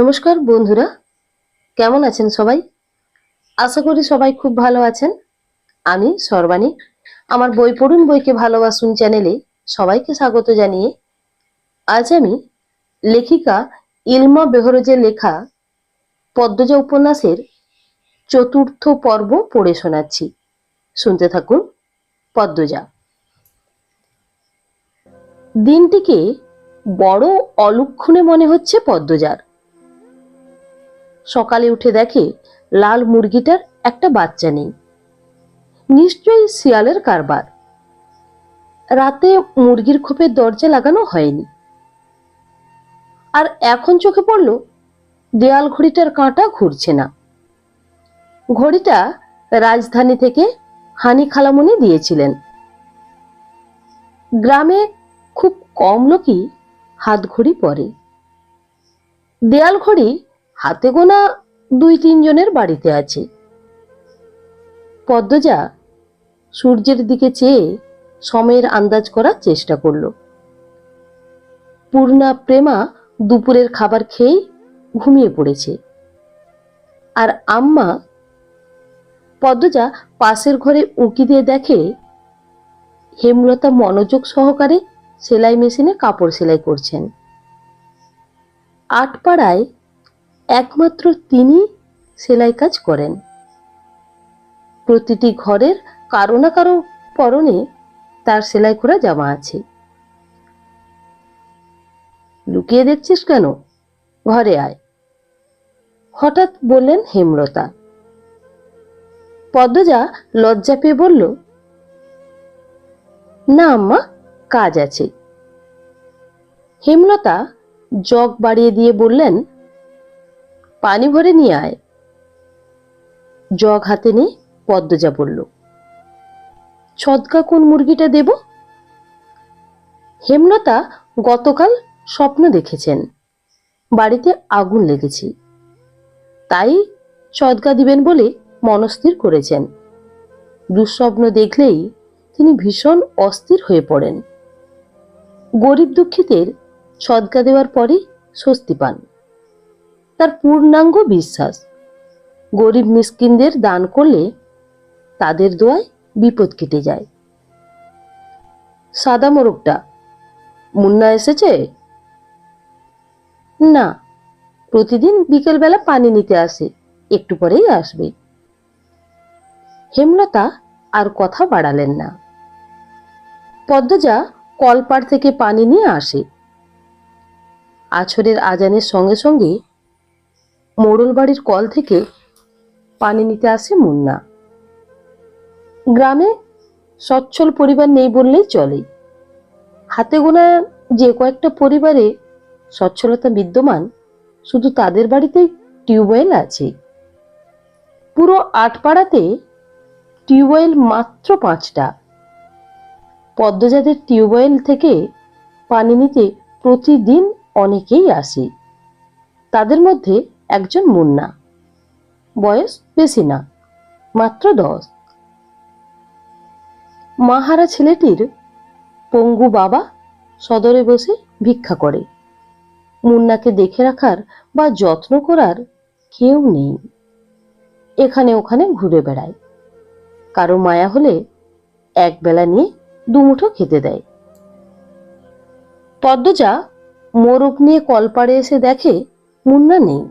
নমস্কার বন্ধুরা, কেমন আছেন সবাই? আশা করি সবাই খুব ভালো আছেন। আমি সর্বাণী। আমার বই পড়ুন বইকে ভালোবাসুন চ্যানেলে সবাইকে স্বাগত জানিয়ে আজ আমি লেখিকা ইলমা বেহরজের লেখা পদ্মজা উপন্যাসের চতুর্থ পর্ব পড়ে শোনাচ্ছি। শুনতে থাকুন পদ্মজা। দিনটিকে বড় অলক্ষণে মনে হচ্ছে পদ্মজার। সকালে উঠে দেখে লাল মুরগিটার একটা বাচ্চা নেই। নিশ্চয়ই শিয়ালের কারবার। রাতে মুরগির খোপের দরজা লাগানো হয়নি। আর এখন চোখে পড়ল, দেয়াল ঘড়িটার কাঁটা ঘুরছে না। ঘড়িটা রাজধানী থেকে হানি খালামুনি দিয়েছিলেন। গ্রামে খুব কম লোকই হাত ঘড়ি পরে। দেয়াল ঘড়ি হাতে গোনা দুই তিনজনের বাড়িতে আছে। পদ্মজা সূর্যের দিকে চেয়ে সময়ের আন্দাজ করার চেষ্টা করল। পূর্ণা, প্রেমা দুপুরের খাবার খেয়ে ঘুমিয়ে পড়েছে। আর আম্মা পদ্মজা পাশের ঘরে উঁকি দিয়ে দেখে, হেমলতা মনোযোগ সহকারে সেলাই মেশিনে কাপড় সেলাই করছেন। আটপাড়ায় একমাত্র তিনি সেলাই কাজ করেন। প্রতিটি ঘরের কারও না কারও পরনে তার সেলাই করা জামা আছে। লুকিয়ে দেখছিস কেন? ঘরে আয়। হঠাৎ বললেন হেমলতা। পদ্মজা লজ্জা পেয়ে বলল, না আম্মা, কাজ আছে। হেমলতা জগ বাড়িয়ে দিয়ে বললেন পানি ভরে নিয়ে আয়। জগ হাতে নিয়ে পদ্মজা বলল, ছদকা কোন মুরগিটা দেব? হেমলতা গতকাল স্বপ্ন দেখেছেন, বাড়িতে আগুন লেগেছে। তাই সদকা দিবেন বলে মনস্থির করেছেন। দুঃস্বপ্ন দেখলেই তিনি ভীষণ অস্থির হয়ে পড়েন। গরিব দুঃখীদের সদকা দেওয়ার পরই স্বস্তি পান। তার পূর্ণাঙ্গ বিশ্বাস। গরিব মিসকিনদের দান করলে তাদের দোয়ায় বিপদ কেটে যায়। সাদা মোরগটা, মুন্না এসেছে? না, প্রতিদিন বিকেলবেলা পানি নিতে আসে, একটু পরেই আসবে। হেমলতা আর কথা বাড়ালেন না। পদ্মজা কলপাড় থেকে পানি নিয়ে আসে। আছরের আজানের সঙ্গে সঙ্গে মোড়ল বাড়ির কল থেকে পানি নিতে আসে মুন্না। গ্রামে সচ্ছল পরিবার নেই বললেই চলে। হাতে গোনা যে কয়েকটা পরিবারে সচ্ছলতা বিদ্যমান, শুধু তাদের বাড়িতেই টিউবওয়েল আছে। পুরো আটপাড়াতে টিউবওয়েল মাত্র পাঁচটা। পদ্মজাদের টিউবওয়েল থেকে পানি নিতে প্রতিদিন অনেকেই আসে। তাদের মধ্যে একজন মুন্না। বয়স বেশি না, মাত্র দশ। মাহারা ছেলেটির পঙ্গু বাবা সদরে বসে ভিক্ষা করে। মুন্নাকে দেখে রাখার বা যত্ন করার কেউ নেই। এখানে ওখানে ঘুরে বেড়ায়। কারও মায়া হলে এক বেলা নিয়ে দুমুঠো খেতে দেয়। পদ্মজা মোরগ নিয়ে কলপাড়ে এসে দেখে মুন্না নেই।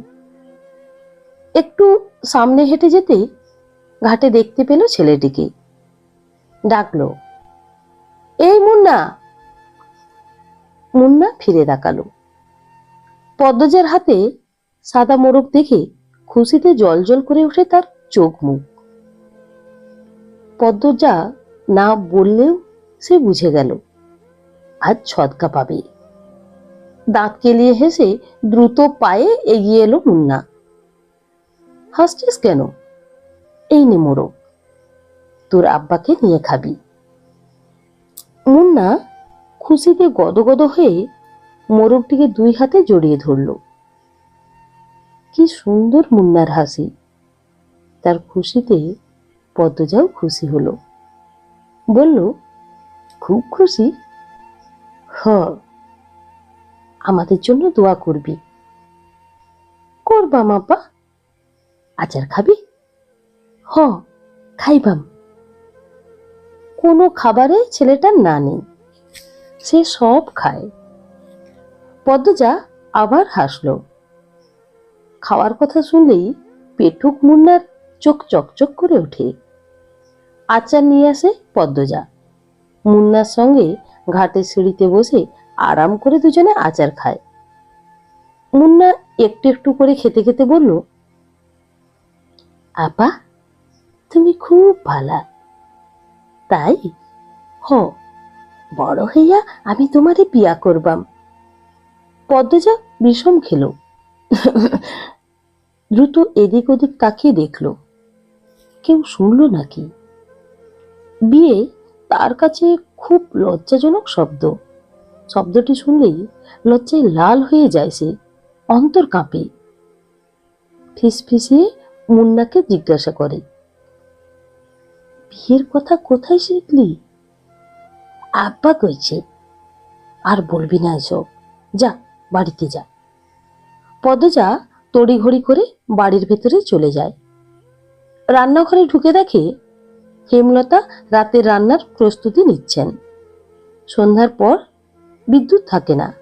একটু সামনে হেঁটে যেতেই ঘাটে দেখতে পেল ছেলেটিকে। ডাকলো, এই মুন্না! মুন্না ফিরে তাকালো। পদ্মজার হাতে সাদা মোরগ দেখে খুশিতে জল জল করে ওঠে তার চোখ মুখ পদ্মজা না বললেও সে বুঝে গেল, আজ ছদকা পাবে। দাঁত কেলিয়ে হেসে দ্রুত পায়ে এগিয়ে এলো মুন্না। হাসছিস কেন? এই নে মোরগ তোর আব্বাকে নিয়ে খাবি। মুন্না খুশিতে গদগদ হয়ে মোরগটিকে দুই হাতে জড়িয়ে ধরল। কি সুন্দর মুন্নার হাসি। তার খুশিতে পদ্মজাও খুশি হলো। বলল, খুব খুশি? হ আমাদের জন্য দোয়া করবি। করবাম আপা। আচার খাবি? হ, খাইবাম। কোনো খাবারে ছেলেটার না নেই। সে সব খায়। পদ্মজা আবার হাসলো। খাওয়ার কথা শুনলেই পেটুক মুন্নার চোখ চকচক করে ওঠে। আচার নিয়ে আসে পদ্মজা। মুন্নার সঙ্গে ঘাটের সিঁড়িতে বসে আরাম করে দুজনে আচার খায়। মুন্না একটু একটু করে খেতে খেতে বলল আপা, তুমি খুব ভালা। তাই? হ, বড় হইয়া আমি তোমারে বিয়া করবাম। পদ্মজা বিষম খেলো। দ্রুত এদিক ওদিক তাকিয়ে দেখল। কেউ শুনলো নাকি? বিয়ে তার কাছে খুব লজ্জাজনক শব্দ। শব্দটি শুনলেই লজ্জায় লাল হয়ে যায় সে, অন্তর কাঁপে। ফিসফিসিয়ে মুন্নাকে জিজ্ঞাসা করে, বিয়ের কথা কোথায় শিখলি? আব্বা কইছে, আর বলবি না এসব। যা, বাড়িতে যা। পদজা তড়িঘড়ি করে বাড়ির ভেতরে চলে যায়। রান্নাঘরে ঢুকে দেখে হেমলতা রাতের রান্নার প্রস্তুতি নিচ্ছেন। সন্ধ্যার পর বিদ্যুৎ থাকে না।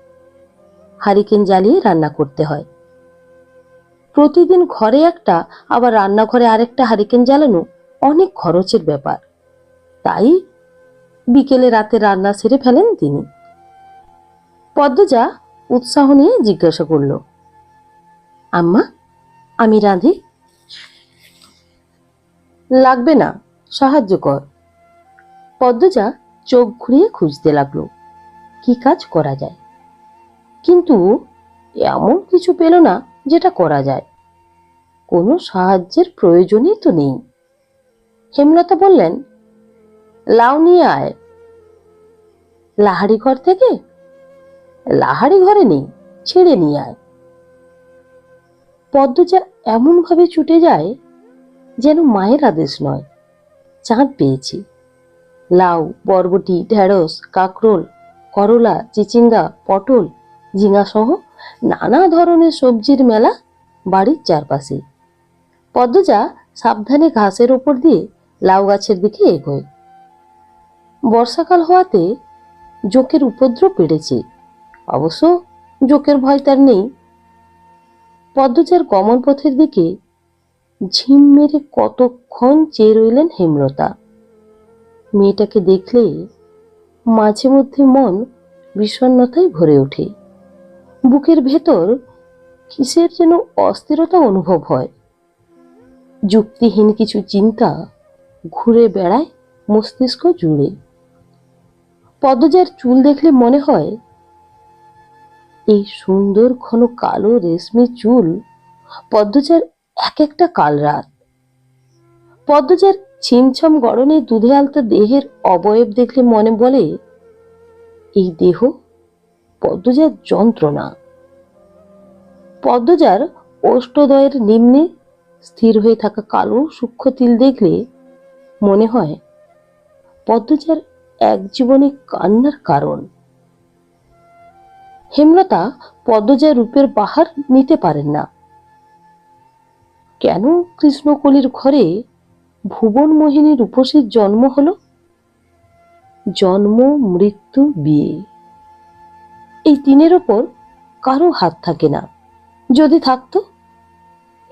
হারিকেন জ্বালিয়ে রান্না করতে হয়। প্রতিদিন ঘরে একটা, আবার রান্নাঘরে আরেকটা হারিকেন জ্বালানো অনেক খরচের ব্যাপার। তাই বিকেলে রাতে রান্না সেরে ফেলেন তিনি। পদ্মজা উৎসাহ নিয়ে জিজ্ঞাসা করল, আম্মা, আমি রাঁধি? লাগবে না, সাহায্য কর। পদ্মজা চোখ ঘুরিয়ে খুঁজতে লাগল, কি কাজ করা যায়? কিন্তু এমন কিছু পেল না যেটা করা যায়। কোনো সাহায্যের প্রয়োজনই তো নেই। হেমলতা বললেন লাউ নিয়ে আয়। লাহারি ঘর থেকে? লাহারি ঘরে নেই, ছেড়ে নিয়ে আয়। পদ্মজা এমনভাবে ছুটে যায় যেন মায়ের আদেশ নয়, চাঁদ পেয়েছি। লাউ, বরবটি, ঢেঁড়স, কাঁকরোল, করলা, চিচিঙ্গা, পটল ঝিঙা সহ নানা ধরনের সবজির মেলা বাড়ির চারপাশে। পদ্মজা সাবধানে ঘাসের ওপর দিয়ে লাউ গাছের দিকে এগোয়। বর্ষাকাল হওয়াতে জোকের উপদ্রব বেড়েছে। অবশ্য জোকের ভয় তার নেই। পদ্মজার গমন পথের দিকে ঝিম মেরে কতক্ষণ চেয়ে রইলেন হেমলতা। মেয়েটাকে দেখলে মাঝে মধ্যে মন বিষণ্ণতায় ভরে ওঠে। বুকের ভেতর কিসের যেন অস্থিরতা অনুভব হয়। যুক্তিহীন কিছু চিন্তা ঘুরে বেড়ায় মস্তিষ্ক জুড়ে। পদ্মজার চুল দেখলে মনে হয়, এই সুন্দর ঘন কালো রেশমি চুল পদ্মজার এক একটা কাল রাত। পদ্মজার ছিমছম গড়নে দুধে আলতা দেহের অবয়ব দেখলে মনে বলে, এই দেহ পদ্মজার যন্ত্রণা। পদ্মজার অষ্টদয়ের নিম্নে স্থির হয়ে থাকা কালো সূক্ষ্ম তিল দেখলে মনে হয় পদ্মজার এক জীবনে কান্নার কারণ। হেমলতা পদ্মজার রূপের বাহার নিতে পারেন না। কেন কৃষ্ণকলির ঘরে ভুবন মোহিনীর রূপসীর জন্ম হল? জন্ম, মৃত্যু, বিয়ে। এই তিনের ওপর কারও হাত থাকে না। যদি থাকত?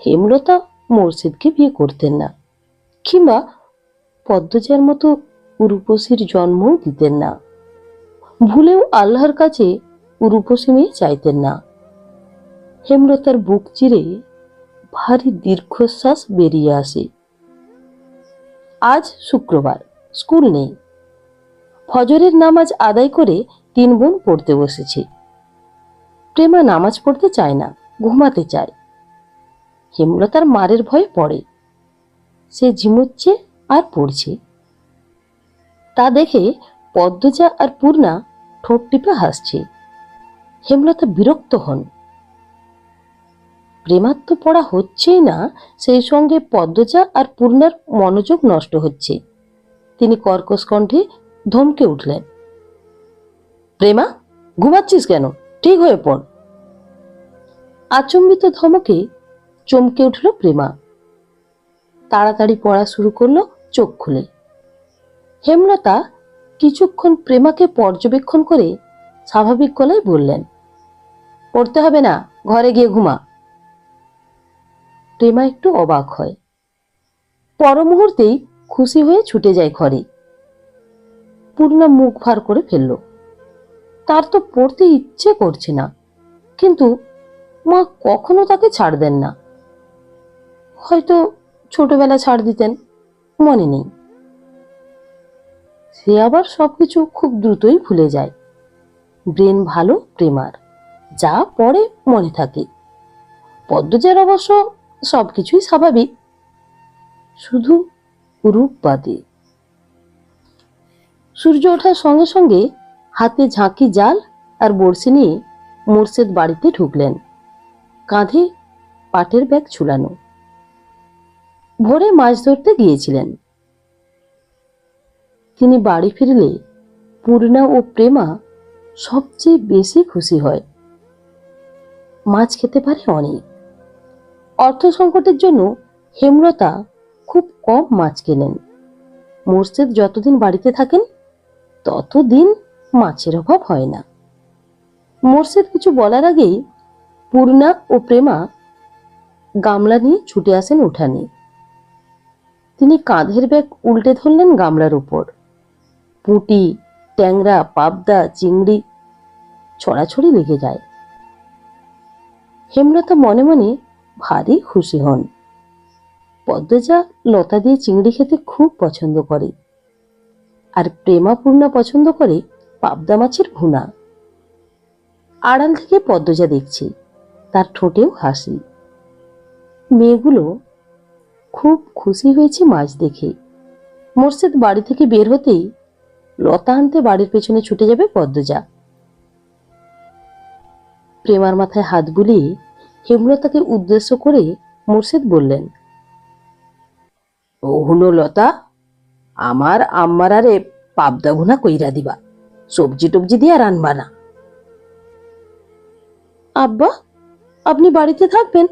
হেমলতা মুর্শিদকে বিয়ে করতেন না। কিংবা পদ্মজার মতো রূপসীর জন্মও দিতেন না। ভুলেও আল্লাহর কাছে রূপসী মেয়ে চাইতেন না। হেমলতার বুক চিরে ভারী দীর্ঘশ্বাস বেরিয়ে আসে। আজ শুক্রবার, স্কুল নেই। ফজরের নামাজ আদায় করে তিন বোন পড়তে বসেছে। প্রেমা নামাজ পড়তে চায় না। ঘুমাতে চায়। হেমলতার মারের ভয়ে পড়ে। সে ঝিমুচ্ছে আর পড়ছে। তা দেখে পদ্মজা আর পূর্ণা ঠোঁট টিপে হাসছে। হেমলতা বিরক্ত হন। প্রেমার তো পড়া হচ্ছেই না, সেই সঙ্গে পদ্মজা আর পূর্ণার মনোযোগ নষ্ট হচ্ছে। তিনি কর্কশ কণ্ঠে ধমকে উঠলেন, প্রেমা, ঘুমাচ্ছিস কেন? ঠিক হয়ে পড়। আচম্বিত ধমকে চমকে উঠল প্রেমা। তাড়াতাড়ি পড়া শুরু করল চোখ খুলে। হেমলতা কিছুক্ষণ প্রেমাকে পর্যবেক্ষণ করে স্বাভাবিক গলায় বললেন, পড়তে হবে না, ঘরে গিয়ে ঘুমা। প্রেমা একটু অবাক হয়। পর মুহূর্তেই খুশি হয়ে ছুটে যায় ঘরে। পূর্ণা মুখ ভার করে ফেলল, তার তো পড়তে ইচ্ছে করছে না, কিন্তু মা কখনো তাকে ছাড় দেন না। হয়তো ছোটবেলা ছাড় দিতেন, মনে নেই। সে আবার সবকিছু খুব দ্রুতই ভুলে যায়। ব্রেন ভালো, প্রেমার। যা পড়ে, মনে থাকে। পদ্মজার অবশ্য সবকিছুই স্বাভাবিক। শুধু রূপ বাদে। সূর্য ওঠার সঙ্গে সঙ্গে হাতে ঝাঁকি, জাল আর বড়শি নিয়ে মোর্শেদ বাড়িতে ঢুকলেন। কাঁধে পাটের ব্যাগ ঝুলানো। ভোরে মাছ ধরতে গিয়েছিলেন। তিনি বাড়ি ফিরলে পূর্ণা ও প্রেমা সবচেয়ে বেশি খুশি হয়। মাছ খেতে পারে অনেক। অর্থ সংকটের জন্য হেমলতা খুব কম মাছ কেনেন। মোর্শেদ যতদিন বাড়িতে থাকেন, ততদিন মাছের অভাব হয় না। মোর্শেদ কিছু বলার আগেই পূর্ণা ও প্রেমা গামলা নিয়ে ছুটে আসেন উঠানে। তিনি কাঁধের ব্যাগ উল্টে ধরলেন গামলার উপর। পুঁটি, ট্যাংরা, পাবদা, চিংড়ি ছড়াছড়ি লেগে যায়। হেমলতা মনে মনে ভারী খুশি হন। পদ্মজা লতা দিয়ে চিংড়ি খেতে খুব পছন্দ করে। আর প্রেমাপূর্ণা পছন্দ করে পাবদা মাছের ভুনা। আড়াল থেকে পদ্মজা দেখছি। তার ঠোঁটেও হাসি। মেয়েগুলো খুব খুশি হয়েছে মাছ দেখে। মোর্শেদ বাড়ি থেকে বের হতেই লতা আনতে বাড়ির পেছনে ছুটে যাবে পদ্মজা। প্রেমার মাথায় হাত বুলিয়ে হেমলতাকে উদ্দেশ্য করে মোর্শেদ বললেন হুনো লতা, আমার আম্মার আরে পাবদা ভুনা কইরা দিবা। সবজি টবজি দিয়ে রানবা না। আব্বা আপনি বাড়িতে থাকবেন,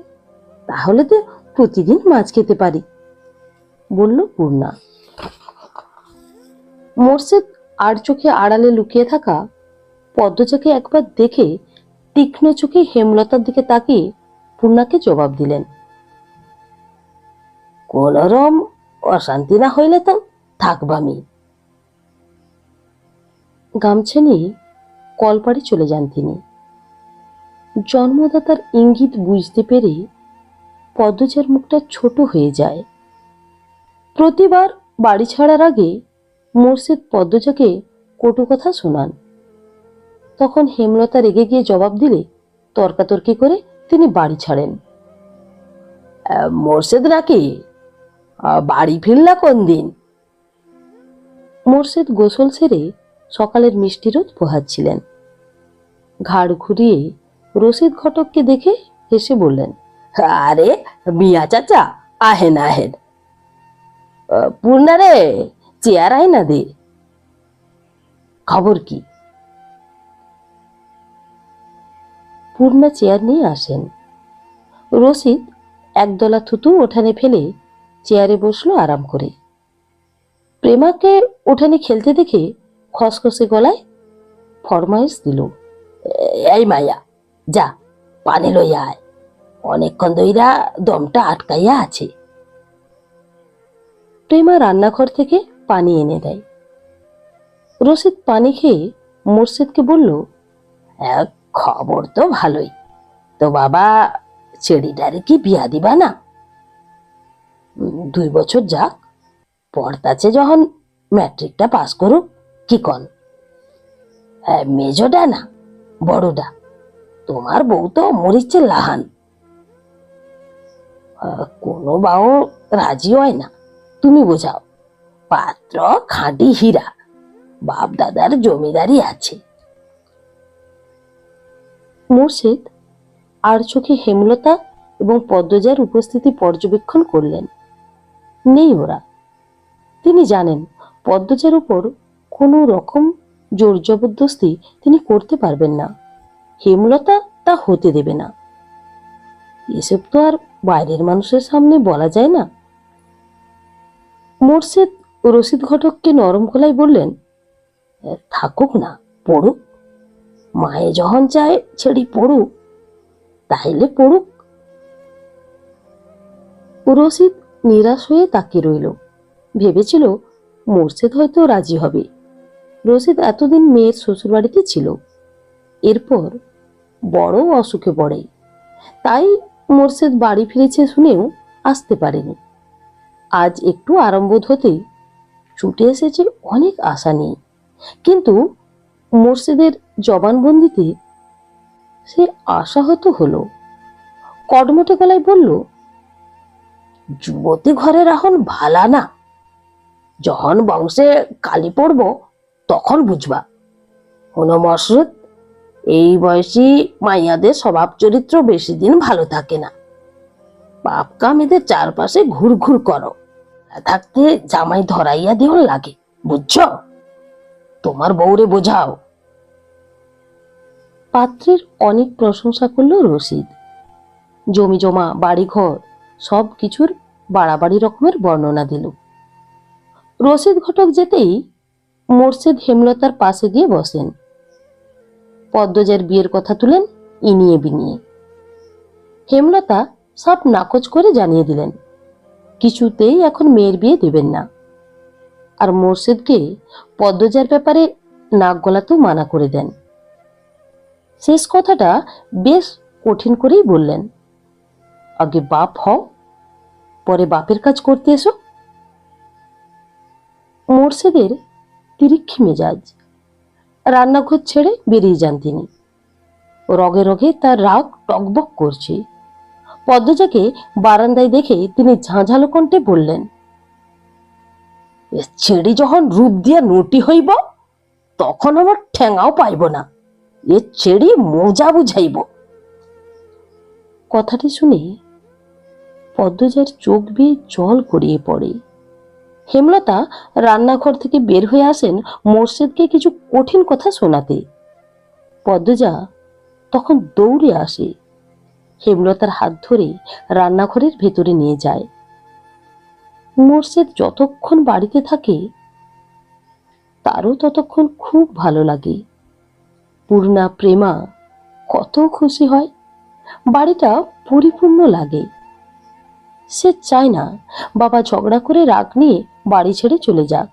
তাহলে তো প্রতিদিন মাছ খেতে পারি, বলল পূর্ণা। মোর্শেদ আর চোখে আড়ালে লুকিয়ে থাকা পদ্মজাকে একবার দেখে তীক্ষ্ণ চোখে হেমলতার দিকে তাকিয়ে পূর্ণাকে জবাব দিলেন, কোনরম অশান্তি না হইলে তো থাকবামি গামছা নিয়ে কলপাড়ে চলে যান তিনি। জন্মদাতার ইঙ্গিত বুঝতে পেরে পদ্মজার মুখটা ছোট হয়ে যায়। প্রতিবার বাড়ি ছাড়ার আগে মোর্শেদ পদ্মজাকে কটু কথা শোনান। তখন হেমলতা রেগে গিয়ে জবাব দিলে, তর্কাতর্কি করে তিনি বাড়ি ছাড়েন। মোর্শেদ নাকি? বাড়ি ফিরলা কোন দিন? মোর্শেদ গোসল সেরে সকালের মিষ্টি রোদ পোহাচ্ছিলেন। ঘাড় ঘুরিয়ে রশিদ ঘটককে দেখে হেসে বললেন আরে মিয়া চাচা আহেন আহেন। আহ, পূর্ণা রে চেয়ার আয় না দে। খবর কি? পূর্ণা চেয়ার নিয়ে আসেন। রশিদ একদলা থুতু ওঠানে ফেলে চেয়ারে বসল আরাম করে। প্রেমাকে ওঠানে খেলতে দেখে খসখসে গলায় ফরমাইশ দিল এই মায়া যা পানি লইয়া আয়। অনেকক্ষণ দইরা দমটা আটকাইয়া আছে। প্রেমা রান্নাঘর থেকে পানি এনে দেয়। রশিদ পানি খেয়ে মোর্শেদকে বলল "হ্যাঁ, খবর তো ভালোই। তো বাবা চেড়িটারে কি বিয়া দিবা না? দুই বছর যাক পড়তাছে যখন ম্যাট্রিকটা পাস করুক কি কন মেজোটা না বড়টা তোমার বউ তো মরিচ্ছে লাহান। কোনো বাউ রাজি হয় না। তুমি বোঝাও, পাত্র খাঁটি হীরা বাপ দাদার জমিদারি আছে। মুর্শিদ আর চোখে হেমলতা এবং পদ্মজার উপস্থিতি পর্যবেক্ষণ করলেন। নেই ওরা। তিনি জানেন, পদ্মজার উপর কোনো রকম জোর জবরদস্তি তিনি করতে পারবেন না। হেমলতা তা হতে দেবে না। এসব তো আর বাইরের মানুষের সামনে বলা যায় না। মোর্শেদ রশিদ ঘটককে নরম গলায় বললেন থাকুক না, পড়ুক। মায়ে যখন চায় ছেড়ি পড়ুক, তাইলে পড়ুক। রশিদ নিরাশ হয়ে তাকিয়ে রইল। ভেবেছিল, মোর্শেদ হয়তো রাজি হবে। রশিদ এতদিন মেয়ের শ্বশুরবাড়িতে ছিল। এরপর বড় অসুখে পড়ে। তাই মোর্শেদ বাড়ি ফিরেছে শুনেও আসতে পারেনি। আজ একটু আরম্ভ হতেই ছুটে এসেছে অনেক আশা নিয়ে। কিন্তু মোর্শেদের জবানবন্দিতে সে আশাহত হলো। কডমটে গলায় বলল, যুবতী ঘরে রাখন ভালা না। যখন বংশে কালি পড়ব, তখন বুঝবা। হনো মসরুদ এই বয়সী মাইয়াদের স্বভাব চরিত্র বেশি দিন ভালো থাকে না। বাপ কামেদের চারপাশে ঘুর ঘুর করো। থাকতে জামাই ধরাইয়া দিও লাগে, বুঝছ? তোমার বউরে বোঝাও। পাত্রের অনেক প্রশংসা করল রশিদ। জমি জমা, বাড়িঘর সব কিছুর বাড়াবাড়ি রকমের বর্ণনা দিল। রশিদ ঘটক যেতেই মোর্শেদ হেমলতার পাশে গিয়ে বসেন। পদ্মজার বিয়ের কথা তুলেন ইনিয়ে বিনিয়ে। হেমলতা সব নাকচ করে জানিয়ে দিলেন, কিছুতেই এখন মেয়ের বিয়ে দেবেন না। আর মোর্শেদকে পদ্মজার ব্যাপারে নাক গলাতেও মানা করে দেন। শেষ কথাটা বেশ কঠিন করেই বললেন, আগে বাপ হও, পরে বাপের কাজ করতে এসো। মোর্শেদের তিরিক্ষি মেজাজ রান্নাঘর ছেড়ে বেরিয়ে যান তিনি। রগে রগে তার রাগ টকবক করছে। পদ্মজাকে বারান্দায় দেখে তিনি ঝাঁঝালো কণ্ঠে বললেন, ছেড়ে যখন রূপ দিয়া নটি হইব, তখন আমার ঠেঙাও পাইব না। এ ছেড়ি মোজা বুঝাইব। কথাটি শুনে পদ্মজার চোখ বেয়ে জল গড়িয়ে পড়ে। হেমলতা রান্নাঘর থেকে বের হয়ে আসেন মোর্শেদকে কিছু কঠিন কথা শোনাতে। পদ্মজা তখন দৌড়ে আসে। হেমলতার হাত ধরে রান্নাঘরের ভেতরে নিয়ে যায়। মোর্শেদ যতক্ষণ বাড়িতে থাকে, তারও ততক্ষণ খুব ভালো লাগে। পূর্ণা, প্রেমা কত খুশি হয়। বাড়িটা পরিপূর্ণ লাগে। সে চায় না বাবা ঝগড়া করে রাগ নিয়ে বাড়ি ছেড়ে চলে যাক।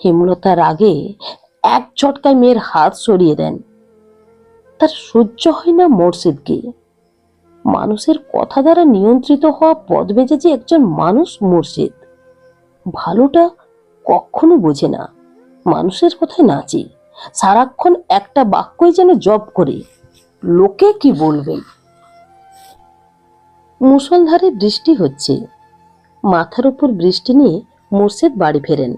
হেমলতা রাগে এক ঝটকায় মেয়ের হাত সরিয়ে দেন। তার সহ্য হয় না মোর্শেদকে। মানুষের কথা দ্বারা নিয়ন্ত্রিত হওয়া পদ বেজে যে একজন মানুষ মোর্শেদ, ভালোটা কখনো বোঝে না। মানুষের কথায় নাচে, সারাক্ষণ একটা বাক্যই যেন জব করে, লোকে কি বলবে? মুষলধারে বৃষ্টি হচ্ছে। মাথার উপর বৃষ্টি নিয়ে মোর্শেদ বাড়ি ফেরেন।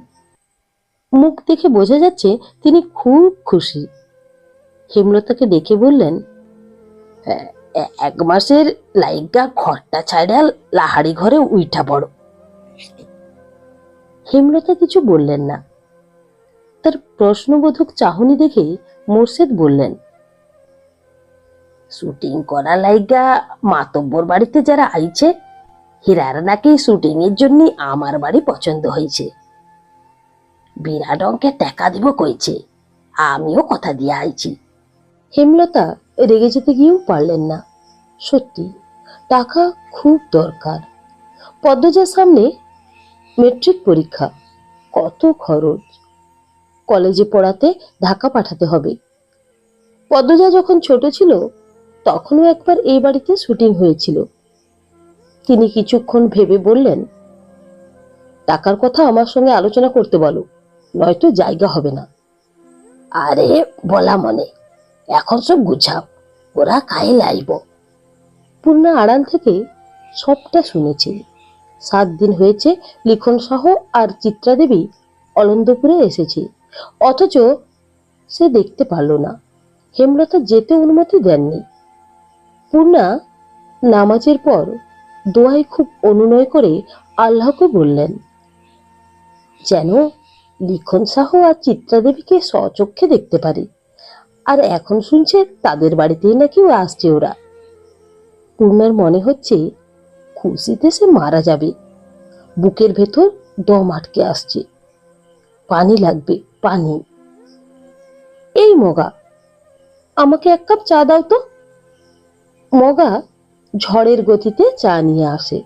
মুখ দেখে বোঝা যাচ্ছে তিনি খুব খুশি। হেমলতাকে ডেকে বললেন, "এ- এ- এক মাসের লাইগা ঘরটা ছাড়া লাহারি ঘরে উইঠা পড়ো। হেমলতা কিছু বললেন না। তার প্রশ্নবোধক চাহনি দেখে মোর্শেদ বললেন শুটিং করা লাইগা মাতব্বর বাড়িতে যারা আইছে, হীরার নাকি শুটিং এর জন্য আমার বাড়ি পছন্দ হয়েছে বিরাট অঙ্কের টাকা দিব কইছে, আমিও কথা দিয়ে আইছি। হেমলতা রেগে যেতে গিয়েও পারলেন না। সত্যি, টাকা খুব দরকার। পদ্মজার সামনে মেট্রিক পরীক্ষা, কত খরচ? কলেজে পড়াতে ঢাকা পাঠাতে হবে। পদ্মজা যখন ছোট ছিল তখনও একবার এই বাড়িতে শুটিং হয়েছিল। তিনি কিছুক্ষণ ভেবে বললেন, টাকার কথা আমার সঙ্গে আলোচনা করতে বলো, নয়তো জায়গা হবে না। আরে, বলা মনে, এখন সব গুছাও, ওরা কায়ে লাইব পূর্ণা আড়াল থেকে সবটা শুনেছে। সাত দিন হয়েছে লিখন সহ আর চিত্রা দেবী অলন্দপুরে এসেছে, অথচ সে দেখতে পারল না। হেমলতা যেতে অনুমতি দেননি। পূর্ণা নামাজের পর দোয়ায় খুব অনুনয় করে আল্লাহকে বললেন, যেন লিখন সাহ আর চিত্রা দেবীকে স্বচক্ষে দেখতে পারে। আর এখন শুনছে তাদের বাড়িতেই নাকি আসছে ওরা। পূর্ণার মনে হচ্ছে খুশিতে সে মারা যাবে। বুকের ভেতর দম আটকে আসছে। পানি লাগবে, পানি। এই মগা, আমাকে এক কাপ চা দাও তো। মগা ঝড়ের গতিতে চা নিয়ে আসে।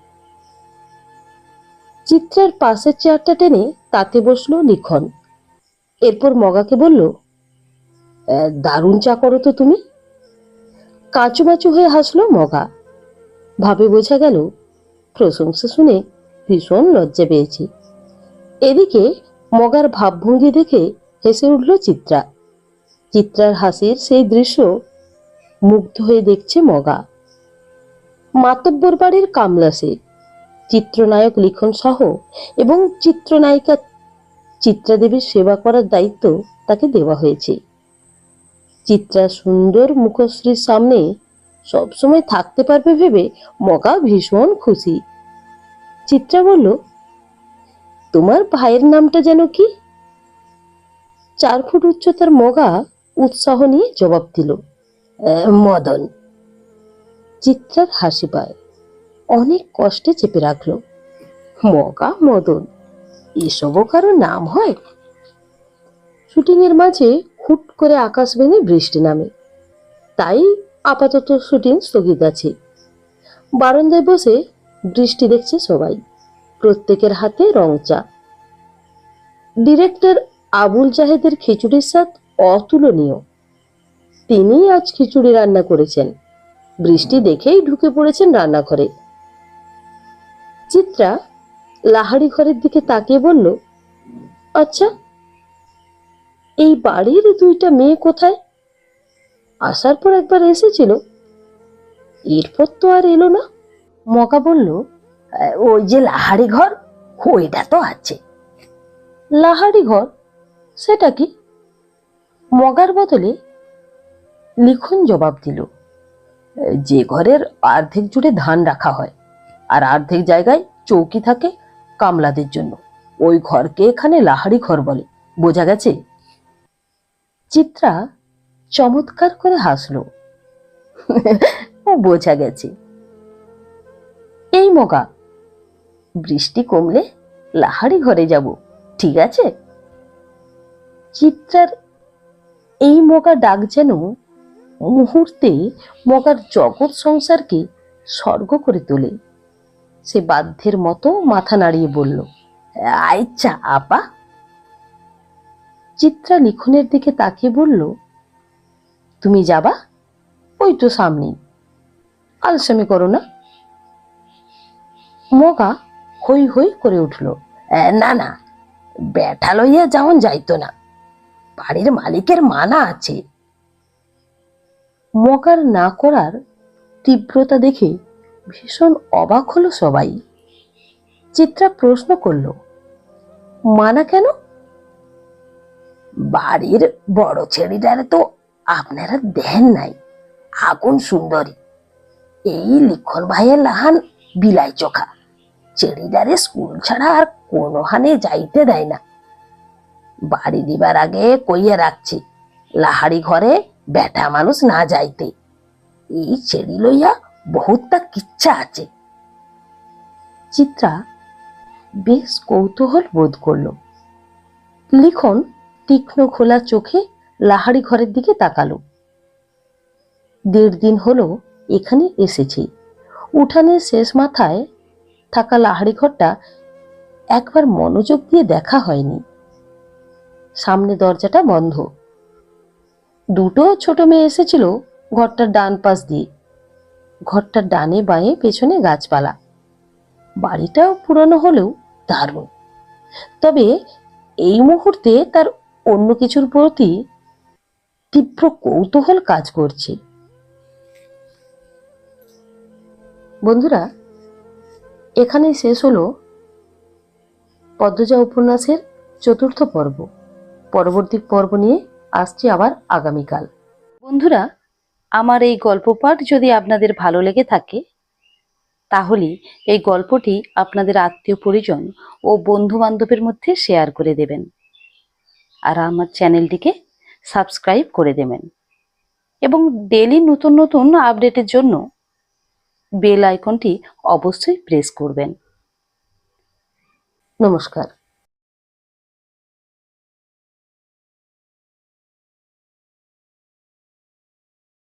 চিত্রার পাশের চেয়ারটা টেনে তাতে বসল লিখন এরপর মগাকে বলল দারুণ চা করো তো তুমি। কাঁচুমাচু হয়ে হাসলো মগা। ভাবে বোঝা গেল, প্রশংসা শুনে ভীষণ লজ্জা পেয়েছি। এদিকে মগার ভাবভঙ্গি দেখে হেসে উঠল চিত্রা। চিত্রার হাসির সেই দৃশ্য মুগ্ধ হয়ে দেখছে মগা। মাতব্বর বাড়ির কামলা সে চিত্রনায়ক লিখন সহ এবং চিত্রনায়িকা চিত্রা দেবীর সেবা করার দায়িত্ব তাকে দেওয়া হয়েছে। চিত্রা সুন্দর মুখশ্রীর সামনে সবসময় থাকতে পারবে ভেবে মগা ভীষণ খুশি। চিত্রা বলল তোমার ভাইয়ের নামটা যেন কি? চার ফুট উচ্চতার মগা উৎসাহ নিয়ে জবাব দিল "আহ, মদন। চিত্রার হাসি পায়। অনেক কষ্টে চেপে রাখল। মগা মদন, এসবও কারও নাম হয়? শুটিং এর মাঝে হুট করে আকাশ ভেঙে বৃষ্টি নামে। তাই আপাতত শুটিং স্থগিত আছে। বারান্দায় বসে বৃষ্টি দেখছে সবাই। প্রত্যেকের হাতে রং চা। ডিরেক্টর আবুল জাহেদের খিচুড়ির স্বাদ অতুলনীয়। তিনি আজ খিচুড়ি রান্না করেছেন। বৃষ্টি দেখেই ঢুকে পড়েছেন রান্নাঘরে। চিত্রা লাহারি ঘরের দিকে তাকিয়ে বলল আচ্ছা এই বাড়ির দুইটা মেয়ে কোথায়? আসার পর একবার এসেছিল। এরপর তো আর এলো না। মকা বলল ওই যে লাহারি ঘর, ওইটা তো আছে। লাহারি ঘর? সেটা কি? মগার বদলে লিখন জবাব দিল, যে ঘরের অর্ধেক জুড়ে ধান রাখা হয়, আর অর্ধেক জায়গায় চৌকি থাকে কামলাদের জন্য। ওই ঘরকে এখানে লাহারি ঘর বলে, বোঝা গেছে? চিত্রা চমৎকার করে হাসলো। বোঝা গেছে। এই মগা, বৃষ্টি কমলে লাহারি ঘরে যাব, ঠিক আছে? চিত্রার এই মগা ডাক যেন মুহূর্তে মগার জগৎ সংসারকে স্বর্গ করে তোলে। সে বাধ্যের মতো মাথা নাড়িয়ে বলল আচ্ছা আপা। চিত্রা লিখনের দিকে তাকিয়ে বলল, তুমি যাবা? ওই তো সামনেই। আলসামি করো না। মগা হই হই করে উঠল না না, ব্যাটা লইয়া যেমন যাইতো না। বাড়ির মালিকের মানা আছে। মগার না করার তীব্রতা দেখে ভীষণ অবাক হলো সবাই। চিত্রা প্রশ্ন করল, মানা কেন? বাড়ির বড় ছেলেটারে তো আপনারা দেন নাই, আগুন সুন্দরী। এই লিখন ভাইয়ের লাহান বিলাই চোখা চেড়িদারে স্কুল ছাড়া আর কোনো হানে যাইতে দেয় না। বাড়ি দিবার আগে কইয়া রাখছি লাহারি ঘরে বেটা মানুষ না যাইতে। এই চেড়ি লইয়া বহুতটা কিচ্ছা আছে। চিত্রা বেশ কৌতূহল বোধ করল। লিখন তীক্ষ্ণ খোলা চোখে লাহারি ঘরের দিকে তাকালো। দেড় দিন হলো এখানে এসেছি। উঠানের শেষ মাথায় থাকা লাহারি ঘরটা একবার মনোযোগ দিয়ে দেখা হয়নি। সামনে দরজাটা বন্ধ। দুটো ছোট মেয়ে এসেছিল ঘরটার ডান পাশ দিয়ে। ঘরটার ডানে বাঁয়ে পেছনে গাছপালা। বাড়িটাও পুরনো হলেও দারুণ। তবে এই মুহূর্তে তার অন্য কিছুর প্রতি তীব্র কৌতূহল কাজ করছে। বন্ধুরা, এখানেই শেষ হলো পদ্মজা উপন্যাসের চতুর্থ পর্ব। পরবর্তী পর্ব নিয়ে আসছি আবার আগামীকাল। বন্ধুরা আমার এই গল্প পাঠ যদি আপনাদের ভালো লেগে থাকে তাহলে এই গল্পটি আপনাদের আত্মীয় পরিজন ও বন্ধু বান্ধবের মধ্যে শেয়ার করে দেবেন আর আমার চ্যানেলটিকে সাবস্ক্রাইব করে দেবেন এবং ডেলি নতুন নতুন আপডেটের জন্য বেল আইকনটি অবশ্যই প্রেস করবেন। নমস্কার।